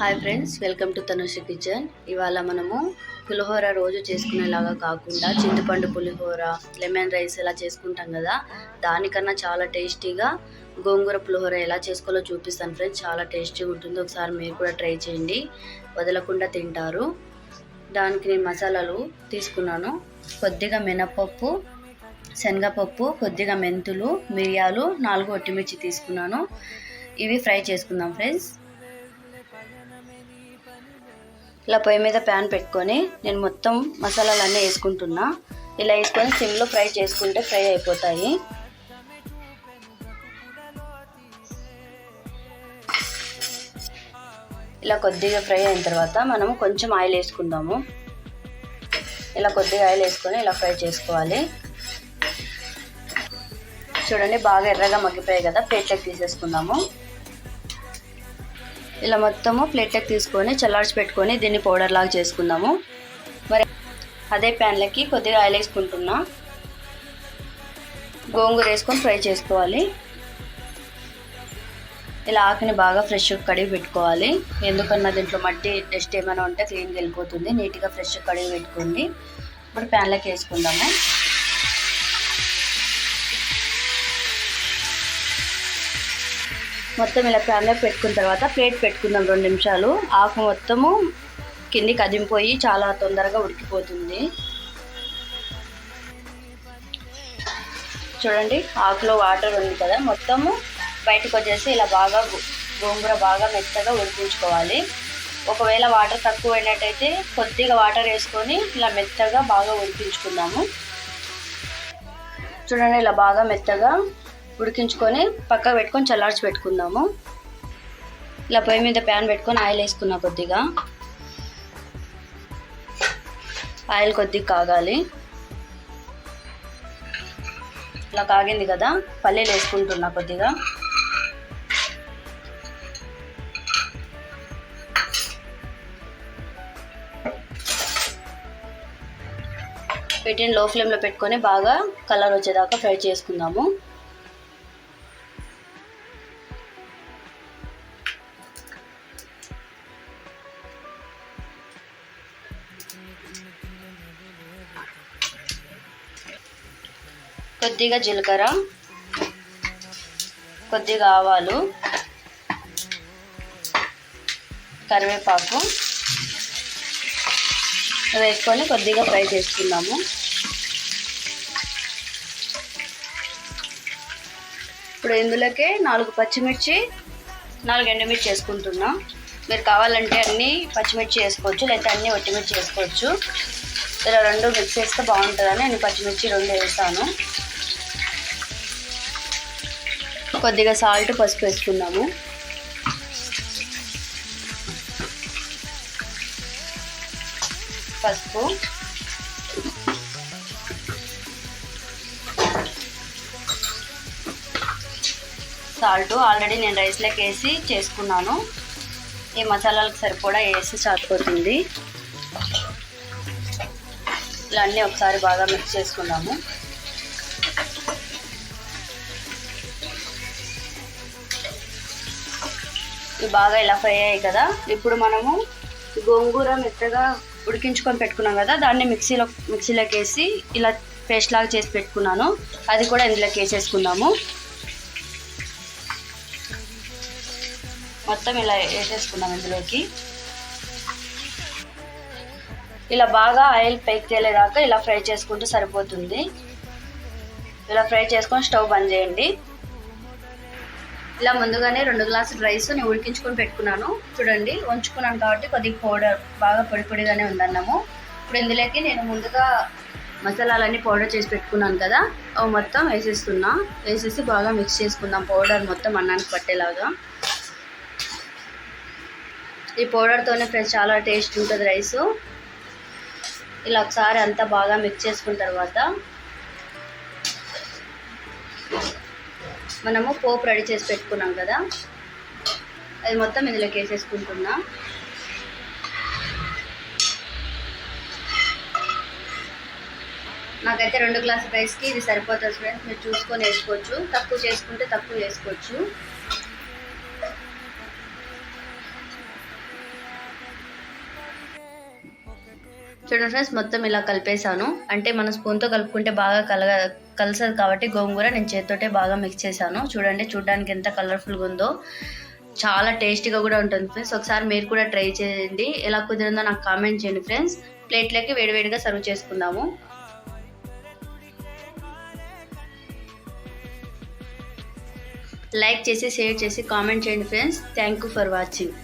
Hi friends welcome to Tanushi kitchen ఇవాళ మనము పులిహోర రోజు చేసుకునేలాగా కాకుండా చింతపండు పులిహోర లెమన్ రైస్ ఎలా చేసుకుంటాం కదా. దానికన్నా చాలా టేస్టీగా గోంగూర పులిహోర ఎలా చేసుకోవాలో చూపిస్తాను ఫ్రెండ్స్ చాలా టేస్టీగా ఉంటుంది. ఒకసారి మీరు కూడా ట్రై చేయండి. వదలకుండా తింటారు. దానికి నేను మసాలాలు తీసుకున్నాను. కొద్దిగా మినపప్పు శనగపప్పు కొద్దిగా మెంతులు మిరియాలు నాలుగు ఒట్టిమిర్చి తీసుకున్నాను. ఇవి ఫ్రై చేసుకుందాం ఫ్రెండ్స్ ఇలా పొయ్యి మీద ప్యాన్ పెట్టుకొని నేను మొత్తం మసాలాలన్నీ వేసుకుంటున్నా. ఇలా వేసుకొని సిమ్లో ఫ్రై చేసుకుంటే ఫ్రై అయిపోతాయి. ఇలా కొద్దిగా ఫ్రై అయిన తర్వాత మనం కొంచెం ఆయిల్ వేసుకుందాము. ఇలా కొద్దిగా ఆయిల్ వేసుకొని ఇలా ఫ్రై చేసుకోవాలి. చూడండి బాగా ఎర్రగా మగ్గిపోయాయి కదా ప్లేట్లోకి తీసేసుకుందాము. ఇలా మొత్తము ప్లేట్లోకి తీసుకొని చల్లార్చి పెట్టుకొని దీన్ని పౌడర్ లాగా చేసుకుందాము. మరి అదే ప్యాన్లకి కొద్దిగా ఆయిల్ వేసుకుంటున్నా. గోంగూర వేసుకొని ఫ్రై చేసుకోవాలి. ఇలా ఆకుని బాగా ఫ్రెష్గా కడిగి పెట్టుకోవాలి. ఎందుకన్నా దీంట్లో మట్టి డస్ట్ ఏమైనా ఉంటే క్లీన్గా వెళ్ళిపోతుంది. నీట్గా ఫ్రెష్గా కడిగి పెట్టుకోండి. ఇప్పుడు ప్యాన్లోకి వేసుకుందాము. మొత్తం ఇలా ప్యాన్లో పెట్టుకున్న తర్వాత ప్లేట్ పెట్టుకుందాం రెండు నిమిషాలు. ఆకు మొత్తము కింది కదింపోయి చాలా తొందరగా ఉడికిపోతుంది. చూడండి ఆకులో వాటర్ ఉంది కదా. మొత్తము బయటకు వచ్చేసి ఇలా బాగా గోంగూర బాగా మెత్తగా ఉడికించుకోవాలి. ఒకవేళ వాటర్ తక్కువ అయినట్టయితే కొద్దిగా వాటర్ వేసుకొని ఇలా మెత్తగా బాగా ఉడికించుకుందాము. చూడండి ఇలా బాగా మెత్తగా ఉడికించుకొని పక్కకు పెట్టుకొని చల్లార్చి పెట్టుకుందాము. ఇలా పొయ్యి మీద ప్యాన్ పెట్టుకొని ఆయిల్ వేసుకున్నా కొద్దిగా. ఆయిల్ కొద్దిగా కాగాలి. ఇలా కాగింది కదా పల్లీలు వేసుకుంటున్నా కొద్దిగా. పెట్టిన లో ఫ్లేమ్లో పెట్టుకొని బాగా కలర్ వచ్చేదాకా ఫ్రై చేసుకుందాము. కొద్దిగా జీలకర్ర కొద్దిగా ఆవాలు కరివేపాకు. వేసుకొని కొద్దిగా ఫ్రై చేసుకుందాము. ఇప్పుడు ఇందులోకే నాలుగు పచ్చిమిర్చి నాలుగు ఎండుమిర్చి వేసుకుంటున్నాం. మీరు కావాలంటే అన్నీ పచ్చిమిర్చి వేసుకోవచ్చు లేకపోతే అన్నీ ఒట్టిమిర్చి వేసుకోవచ్చు. ఇలా రెండు మిక్స్ చేస్తే బాగుంటుందని నేను పచ్చిమిర్చి రెండు వేసాను. కొద్దిగా సాల్ట్ పసుపు వేసుకున్నాము పసుపు. సాల్ట్ ఆల్రెడీ నేను రైస్లోకి వేసి చేసుకున్నాను. ఈ మసాలాలకు సరిపడా వేసి సరిపోతుంది. ఇలా అన్నీ ఒకసారి బాగా మిక్స్ చేసుకుందాము. ఇవి బాగా ఇలా ఫ్రై అయ్యాయి కదా. ఇప్పుడు మనము గోంగూర మెత్తగా ఉడికించుకొని పెట్టుకున్నాం కదా దాన్ని మిక్సీలో మిక్సీలోకి వేసి ఇలా పేస్ట్ లాగా చేసి పెట్టుకున్నాను. అది కూడా ఇందులోకి వేసేసుకుందాము. మొత్తం ఇలా వేసేసుకుందాం ఇందులోకి. ఇలా బాగా ఆయిల్ పైకి తేలేదాకా ఇలా ఫ్రై చేసుకుంటే సరిపోతుంది. ఇలా ఫ్రై చేసుకొని స్టవ్ బంద్ చేయండి. ఇలా ముందుగానే రెండు గ్లాసులు రైస్ నేను ఉడికించుకొని పెట్టుకున్నాను. చూడండి ఉంచుకున్నాను కాబట్టి కొద్దిగా పౌడర్ బాగా పొడి పొడిగానే ఉందన్నాము. ఇప్పుడు ఇందులోకి నేను ముందుగా మసాలాలన్నీ పౌడర్ చేసి పెట్టుకున్నాను కదా అవి మొత్తం వేసేస్తున్నా. వేసేసి బాగా మిక్స్ చేసుకుందాం పౌడర్ మొత్తం అన్నానికి పట్టేలాగా. ఈ పౌడర్తోనే ఫ్రెండ్స్ చాలా టేస్ట్ ఉంటుంది రైసు. ఇలా ఒకసారి అంతా బాగా మిక్స్ చేసుకున్న తర్వాత మనము పోపు రెడీ చేసి పెట్టుకున్నాం కదా. అది మొత్తం ఇందులోకి వేసేసుకుంటున్నా. నాకైతే రెండు గ్లాసు రైస్కి ఇది సరిపోతుంది ఫ్రెండ్స్ మీరు చూసుకొని వేసుకోవచ్చు. తక్కువ చేసుకుంటే తక్కువ వేసుకోవచ్చు. చూడండి ఫ్రెండ్స్ మొత్తం ఇలా కలిపేసాను అంటే మన స్పూన్తో కలుపుకుంటే బాగా కలగ కలసదు కాబట్టి గోంగూర నేను చేతితోటే బాగా మిక్స్ చేశాను. చూడండి చూడడానికి ఎంత కలర్ఫుల్గా ఉందో. చాలా టేస్టీగా కూడా ఉంటుంది ఫ్రెండ్స్ ఒకసారి మీరు కూడా ట్రై చేయండి. ఎలా కుదిరిందో నాకు కామెంట్ చేయండి ఫ్రెండ్స్ ప్లేట్లకి వేడివేడిగా సర్వ్ చేసుకుందాము. లైక్ చేసి షేర్ చేసి కామెంట్ చేయండి friends thank you for watching